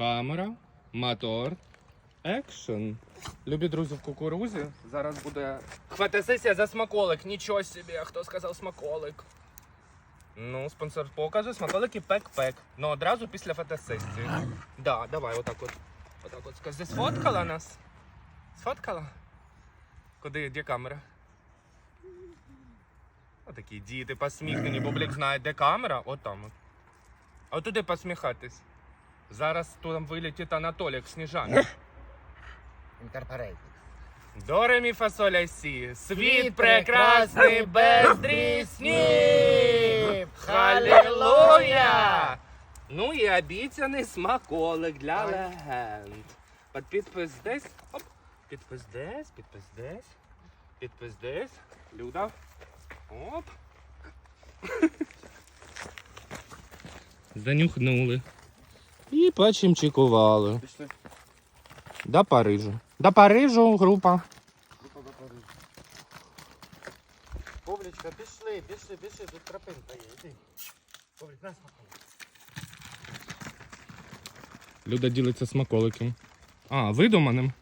Камера, мотор, екшн. Любі друзі в кукурузі. Зараз буде хватесесія за смаколик. Нічого собі, хто сказав смаколик? Ну, спонсор покаже смаколики пек-пек. Ну одразу після фотосесії. Да, давай, отак от. Отак от. Скажи, сфоткала нас? Сфоткала? Куди, де камера? Отакі діти посміхнені, бублик знає, де камера, от там. От. А туди посміхатись. Зараз там вилетить Анатолік Сніжана. Інкорпорейтед. До ремі фасоля сі. Світ прекрасний без дріснів. Халілуя! Ну і обіцяний смаколик для легенд. Під підпис десь. Оп. Підпис десь, підпис десь. Підпис десь. Люда. Оп. Занюхнули. І почимчикували. Пішли. До Парижу. До Парижу група. Група до Парижу. Павлічка, пішли, пішли, пішли, тут тропинка є, Іди. Павлік, на смаколик. Люда ділиться смаколиком. А, видуманим.